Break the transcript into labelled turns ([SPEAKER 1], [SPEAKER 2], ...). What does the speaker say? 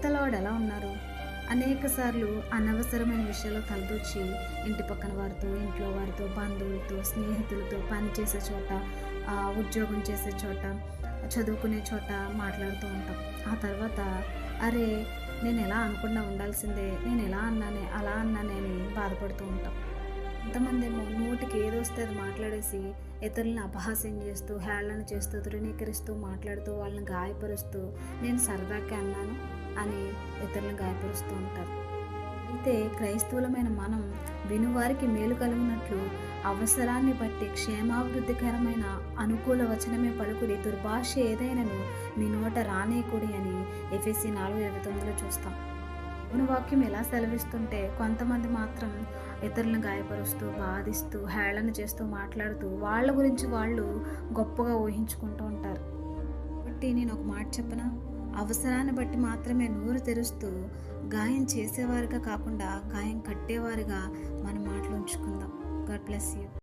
[SPEAKER 1] భర్తలవాడు వాడు ఎలా ఉన్నారు? అనేక సార్లు అనవసరమైన విషయాలు తలదూచి ఇంటి పక్కన వారితో ఇంట్లో వారితో బంధువులతో స్నేహితులతో పని చేసే చోట ఉద్యోగం చేసే చోట చదువుకునే చోట మాట్లాడుతూ ఉంటాం. ఆ తర్వాత అరే నేను ఎలా అనుకున్నా ఉండాల్సిందే నేను ఎలా అన్నానే అలా అన్నానే అని బాధపడుతూ ఉంటాం. కొంతమంది ఏమో నోటికి ఏదొస్తే అది మాట్లాడేసి ఇతరులను అపహాస్యం చేస్తూ హేళన చేస్తూ తృణీకరిస్తూ మాట్లాడుతూ వాళ్ళని గాయపరుస్తూ నేను సరదాకే అన్నాను. అని ఇతరులను గాయపరుస్తూ ఉంటారు. అయితే క్రైస్తవులమైన మనం వినువారికి మేలు కలుగునట్లు అవసరాన్ని బట్టి క్షేమాభివృద్ధికరమైన అనుకూల వచనమే పలుకుడి దుర్భాష ఏదైనాను మీ నోట రానేకుడి అని ఎఫ్ఎస్సి నాలుగు ఇరవై తొమ్మిదిలో చూస్తాం. దేవుని వాక్యం ఎలా సెలవిస్తుంటే కొంతమంది మాత్రం ఇతరులను గాయపరుస్తూ బాధిస్తూ హేళన చేస్తూ మాట్లాడుతూ వాళ్ళ గురించి వాళ్ళు గొప్పగా ఊహించుకుంటూ ఉంటారు. కాబట్టి నేను ఒక మాట చెప్పనా? అవసరాన్ని బట్టి మాత్రమే నోరు తెరుస్తూ గాయం చేసేవారిగా కాకుండా గాయం కట్టేవారిగా మన మాటలు ఉంచుకుందాం. God bless you